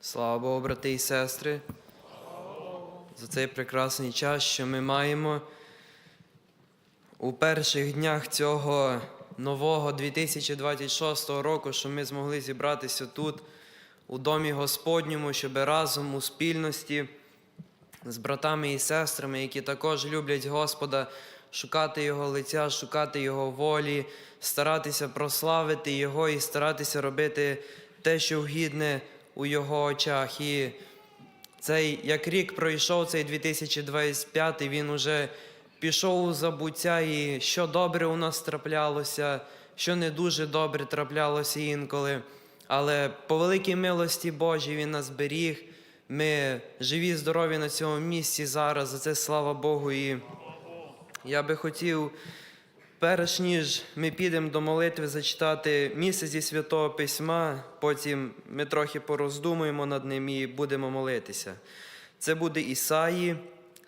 Слава Богу, брати і сестри, за цей прекрасний час, що ми маємо у перших днях цього нового 2026 року, що ми змогли зібратися тут, у домі Господньому, щоб разом у спільності з братами і сестрами, які також люблять Господа, шукати Його лиця, шукати Його волі, старатися прославити Його і старатися робити те, що вгідне у Його очах. І цей як рік пройшов, цей 2025, він уже пішов у забуття, і що добре у нас траплялося, що не дуже добре траплялося інколи. Але по великій милості Божій Він нас беріг. Ми живі, здорові на цьому місці зараз. За це слава Богу. І я би хотів, перш ніж ми підемо до молитви, зачитати місце зі святого письма, потім ми трохи пороздумуємо над ним і будемо молитися. Це буде Ісаї,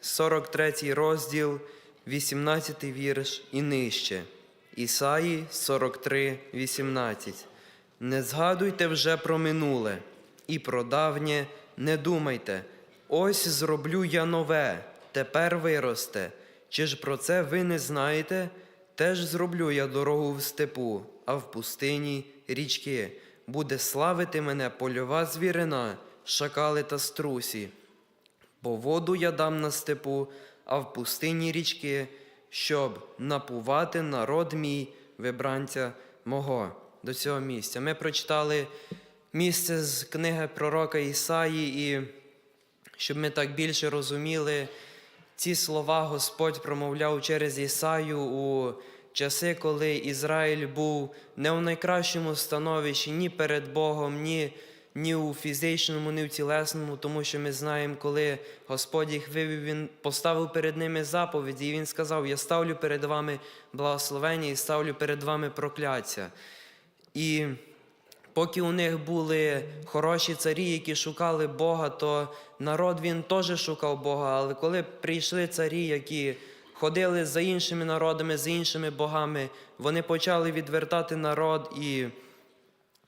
43 розділ, 18 вірш і нижче. Ісаї 43, 18. Не згадуйте вже про минуле і про давнє не думайте. Ось зроблю я нове, тепер виросте. Чи ж про це ви не знаєте? Теж зроблю я дорогу в степу, а в пустині річки. Буде славити мене польова звірина, шакали та струсі. Бо воду я дам на степу, а в пустині річки, щоб напувати народ мій, вибранця мого до цього місця. Ми прочитали місце з книги пророка Ісаї, і щоб ми так більше розуміли, ці слова Господь промовляв через Ісаю у часи, коли Ізраїль був не у найкращому становищі ні перед Богом, ні, ні у фізичному, ні в тілесному, тому що ми знаємо, коли Господь їх вивів, Він поставив перед ними заповіді, і Він сказав: Я ставлю перед вами благословення і ставлю перед вами прокляття. І поки у них були хороші царі, які шукали Бога, то народ він теж шукав Бога. Але коли прийшли царі, які ходили за іншими народами, за іншими богами, вони почали відвертати народ. І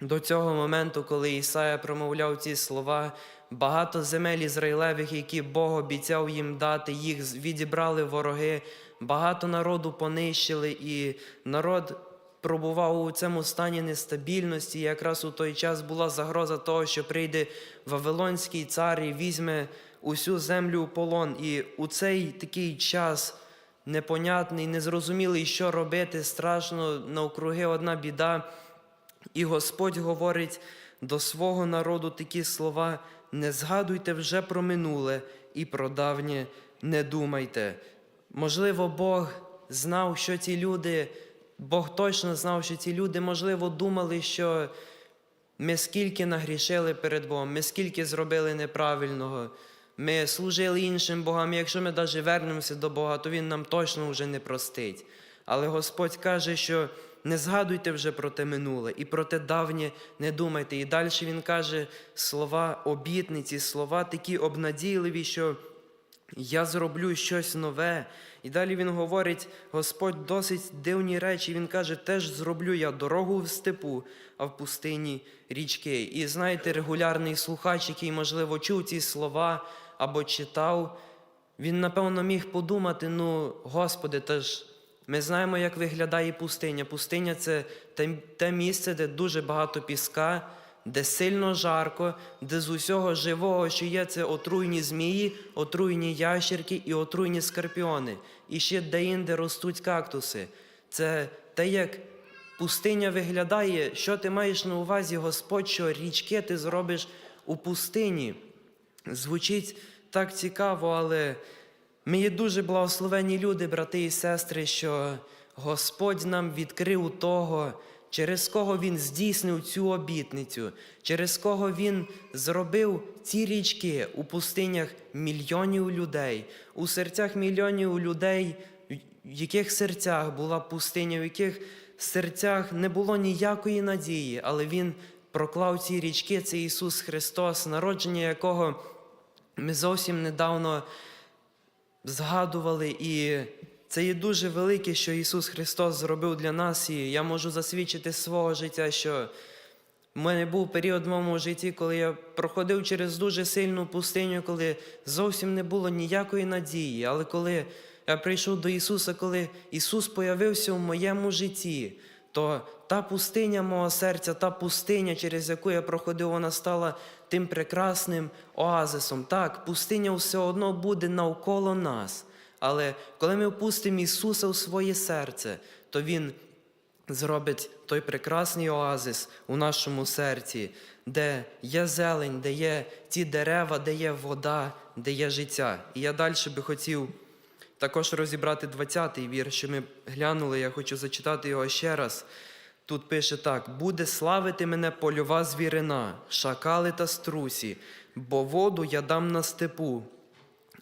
до цього моменту, коли Ісая промовляв ці слова, багато земель ізраїлевих, які Бог обіцяв їм дати, їх відібрали вороги, багато народу понищили, і народ пробував у цьому стані нестабільності. Якраз у той час була загроза того, що прийде Вавилонський цар і візьме усю землю у полон. І у цей такий час непонятний, незрозумілий, що робити, страшно навкруги одна біда. І Господь говорить до свого народу такі слова: не згадуйте вже про минуле і про давнє не думайте. Можливо, Бог знав, що ці люди, Бог точно знав, що ці люди, можливо, думали, що ми скільки нагрішили перед Богом, ми скільки зробили неправильного. Ми служили іншим богам. Якщо ми навіть вернемося до Бога, то Він нам точно вже не простить. Але Господь каже, що не згадуйте вже про те минуле і про те давнє не думайте. І далі Він каже слова обітниці, слова такі обнадійливі, що я зроблю щось нове. І далі він говорить, Господь досить дивні речі. Він каже, теж зроблю я дорогу в степу, а в пустині річки. І знаєте, регулярний слухач, який, можливо, чув ці слова або читав, він, напевно, міг подумати: ну, Господи, та ж ми знаємо, як виглядає пустиня. Пустиня це те, місце, де дуже багато піска, де сильно жарко, де з усього живого, що є, це отруйні змії, отруйні ящерки і отруйні скорпіони. І ще де-інде ростуть кактуси. Це те, як пустиня виглядає, що ти маєш на увазі, Господь, що річки ти зробиш у пустині. Звучить так цікаво, але ми є дуже благословені люди, брати і сестри, що Господь нам відкрив того, через кого Він здійснив цю обітницю, через кого Він зробив ці річки у пустинях мільйонів людей, у серцях мільйонів людей, в яких серцях була пустиня, в яких серцях не було ніякої надії, але Він проклав ці річки, це Ісус Христос, народження якого ми зовсім недавно згадували, і це є дуже велике, що Ісус Христос зробив для нас, і я можу засвідчити свого життя, що У мене був період в моєму житті, коли я проходив через дуже сильну пустиню, коли зовсім не було ніякої надії. Але коли я прийшов до Ісуса, коли Ісус появився в моєму житті, то та пустиня мого серця, та пустиня, через яку я проходив, вона стала тим прекрасним оазисом. Так, пустиня все одно буде навколо нас. Але коли ми впустимо Ісуса у своє серце, то Він зробить той прекрасний оазис у нашому серці, де є зелень, де є ті дерева, де є вода, де є життя. І я далі би хотів також розібрати 20-й вірш, що ми глянули, я хочу зачитати його ще раз. Тут пише так: буде славити мене польова звірина, шакали та струсі, бо воду я дам на степу,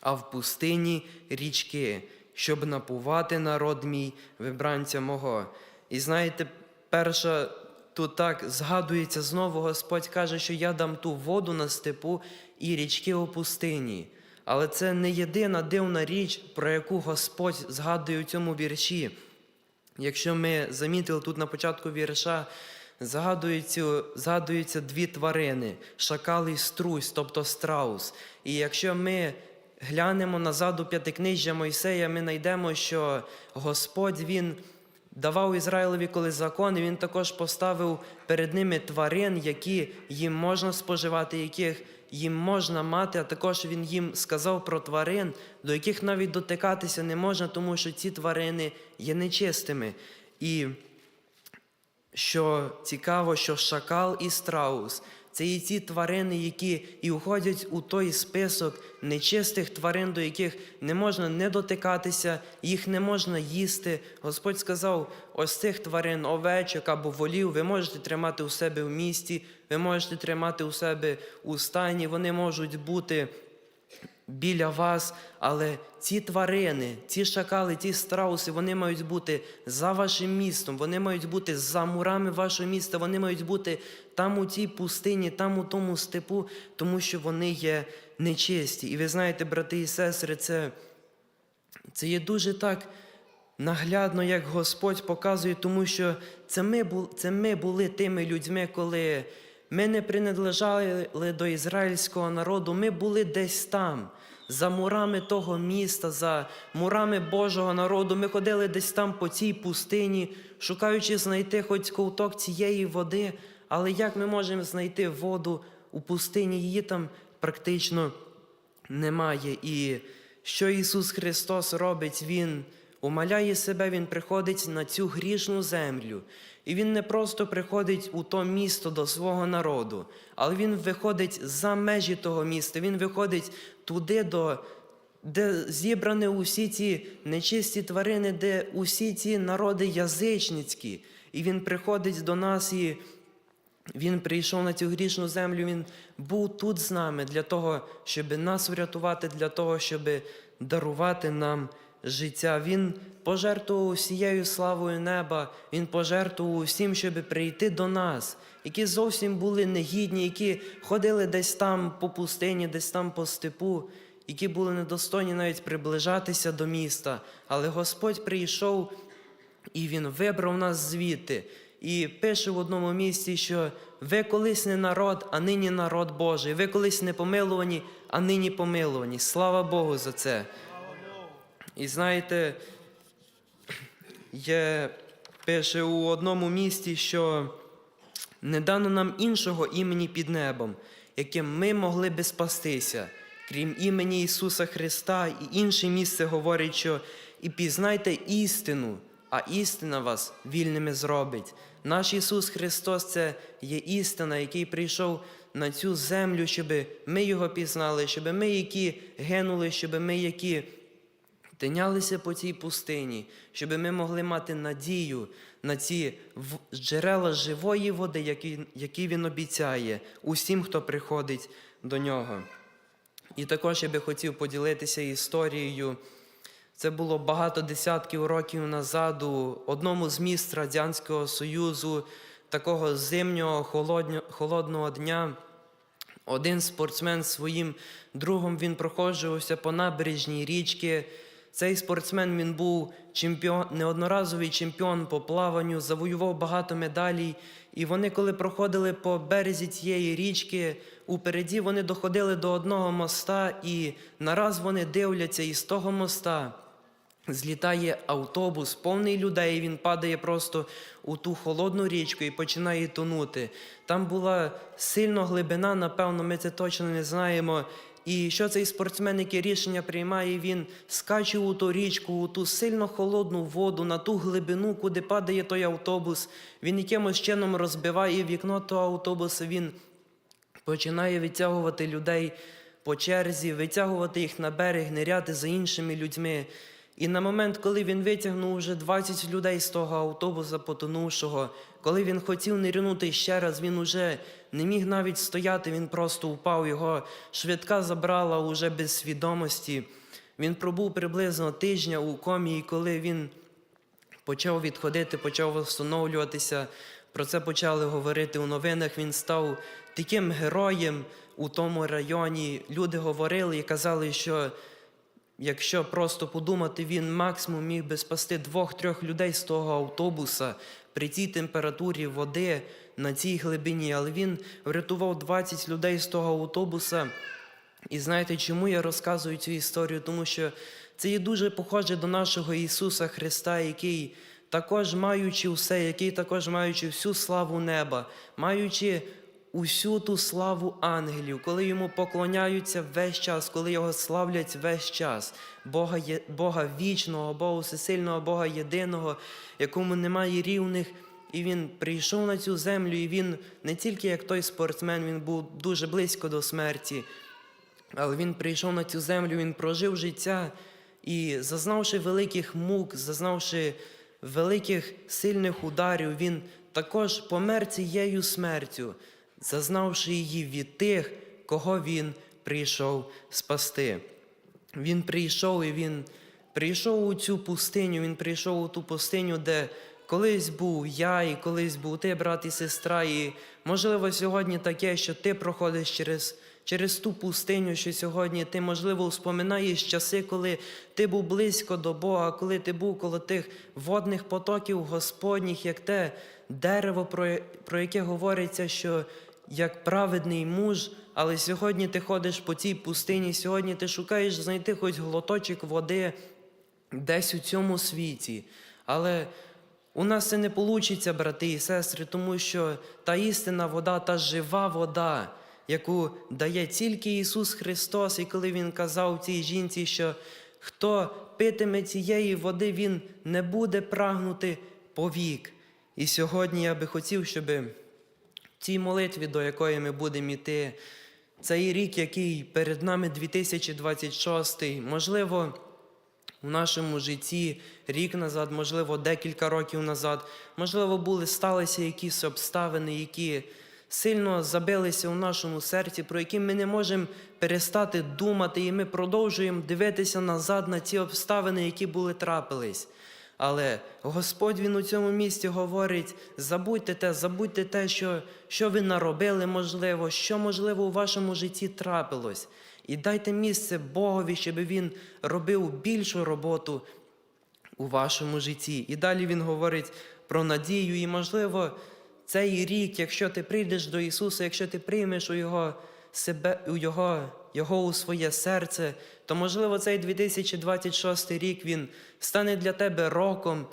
а в пустині річки, щоб напувати народ мій, вибранця мого. І знаєте, перша тут так згадується знову, Господь каже, що я дам ту воду на степу і річки у пустині. Але це не єдина дивна річ, про яку Господь згадує у цьому вірші. Якщо ми замітили тут на початку вірша, згадуються, згадуються дві тварини шакал і струсь, тобто страус. І якщо ми глянемо назад у п'ятикнижжя Мойсея, ми знайдемо, що Господь Він давав Ізраїлеві коли закон, і він також поставив перед ними тварин, які їм можна споживати, яких їм можна мати, а також він їм сказав про тварин, до яких навіть дотикатися не можна, тому що ці тварини є нечистими. І що цікаво, що шакал і страус це і ті тварини, які і входять у той список нечистих тварин, до яких не можна не дотикатися, їх не можна їсти. Господь сказав: ось цих тварин, овечок або волів, ви можете тримати у себе в місті, ви можете тримати у себе у стані, вони можуть бути біля вас, але ці тварини, ці шакали, ті страуси, вони мають бути за вашим містом, вони мають бути за мурами вашого міста, вони мають бути там у тій пустині, там у тому степу, тому що вони є нечисті. І ви знаєте, брати і сестри, це, це є дуже так. Наглядно, як Господь показує, тому що це ми, це ми були тими людьми, коли ми не принадлежали до ізраїльського народу, ми були десь там, за мурами того міста, за мурами Божого народу. Ми ходили десь там по цій пустині, шукаючи знайти хоч ковток цієї води. Але як ми можемо знайти воду у пустині? Її там практично немає. І що Ісус Христос робить? Він умаляє себе, Він приходить на цю грішну землю. І Він не просто приходить у то місто до свого народу, але Він виходить за межі того міста, Він виходить туди, до, де зібрані усі ці нечисті тварини, де усі ці народи язичницькі. І Він приходить до нас і він прийшов на цю грішну землю, Він був тут з нами для того, щоб нас врятувати, для того, щоб дарувати нам життя. Він пожертвував усією славою неба, Він пожертвував усім, щоб прийти до нас, які зовсім були негідні, які ходили десь там по пустині, десь там по степу, які були недостойні навіть приближатися до міста. Але Господь прийшов і Він вибрав нас звідти. І пише в одному місці, що ви колись не народ, а нині народ Божий. Ви колись не помилувані, а нині помилувані. Слава Богу за це. І знаєте, є, пише у одному місці, що не дано нам іншого імені під небом, яким ми могли би спастися, крім імені Ісуса Христа, і інше місце говорить, що і пізнайте істину, а істина вас вільними зробить. Наш Ісус Христос це є істина, який прийшов на цю землю, щоб ми Його пізнали, щоб ми, які гинули, щоб ми, які тинялися по цій пустині, щоб ми могли мати надію на ці джерела живої води, які, які Він обіцяє усім, хто приходить до нього. І також я би хотів поділитися історією. Це було багато десятків років назад у одному з міст Радянського Союзу, такого зимнього холодного дня. Один спортсмен своїм другом він проходжувався по набережній річки. Цей спортсмен він був чемпіон, неодноразовий чемпіон по плаванню, завоював багато медалей. І вони, коли проходили по березі цієї річки, упереді вони доходили до одного моста, і нараз вони дивляться, і з того моста злітає автобус, повний людей. Він падає просто у ту холодну річку і починає тонути. Там була сильно глибина, напевно, ми це точно не знаємо. І що цей спортсмен, яке рішення приймає, він скаче у ту річку, у ту сильно холодну воду, на ту глибину, куди падає той автобус. Він якимось чином розбиває вікно того автобуса. Він починає відтягувати людей по черзі, витягувати їх на берег, ниряти за іншими людьми. І на момент, коли він витягнув вже 20 людей з того автобуса потонувшого, коли він хотів нирнути ще раз, він уже не міг навіть стояти, він просто упав. Його швидка забрала уже без свідомості. Він пробув приблизно тижня у комі, і коли він почав відходити, почав встановлюватися. Про це почали говорити у новинах. Він став таким героєм у тому районі. Люди говорили і казали, що якщо просто подумати, він максимум міг би спасти двох-трьох людей з того автобуса при цій температурі води на цій глибині. Але він врятував 20 людей з того автобуса. І знаєте, чому я розказую цю історію? Тому що це є дуже похоже до нашого Ісуса Христа, який також маючи все, який також маючи всю славу неба, маючи усю ту славу ангелів, коли йому поклоняються весь час, коли його славлять весь час, Бога, є- Бога вічного, Бога всесильного, Бога єдиного, якому немає рівних. І він прийшов на цю землю, і він не тільки як той спортсмен, він був дуже близько до смерті. Але він прийшов на цю землю, він прожив життя і, зазнавши великих мук, зазнавши великих сильних ударів, він також помер цією смертю, зазнавши її від тих, кого він прийшов спасти. Він прийшов і він прийшов у цю пустиню, він прийшов у ту пустиню, де колись був я, і колись був ти, брат і сестра. І можливо, сьогодні таке, що ти проходиш через, через ту пустиню, що сьогодні ти, можливо, вспоминаєш часи, коли ти був близько до Бога, коли ти був коло тих водних потоків Господніх, як те дерево, про, яке говориться, що як праведний муж, але сьогодні ти ходиш по цій пустині, сьогодні ти шукаєш знайти хоч глоточок води десь у цьому світі. Але у нас це не вийде, брати і сестри, тому що та істинна вода, та жива вода, яку дає тільки Ісус Христос, і коли Він казав цій жінці, що хто питиме цієї води, він не буде прагнути повік. І сьогодні я би хотів, щоби цій молитві, до якої ми будемо йти, цей рік, який перед нами 2026, можливо, у нашому житті рік назад, можливо, декілька років назад, можливо, були сталися якісь обставини, які сильно забилися у нашому серці, про які ми не можемо перестати думати, і ми продовжуємо дивитися назад на ці обставини, які були трапились. Але Господь Він у цьому місці говорить: забудьте те, забудьте те, що, що ви наробили, можливо, що, можливо, у вашому житті трапилось. І дайте місце Богові, щоб Він робив більшу роботу у вашому житті. І далі Він говорить про надію, і, можливо, цей рік, якщо ти прийдеш до Ісуса, якщо ти приймеш у Його себе, у Його, Його у своє серце, то, можливо, цей 2026 рік Він стане для тебе роком,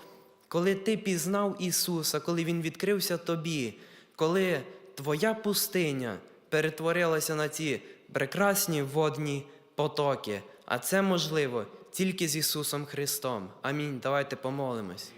коли ти пізнав Ісуса, коли Він відкрився тобі, коли твоя пустиня перетворилася на ці прекрасні водні потоки. А це можливо тільки з Ісусом Христом. Амінь. Давайте помолимось.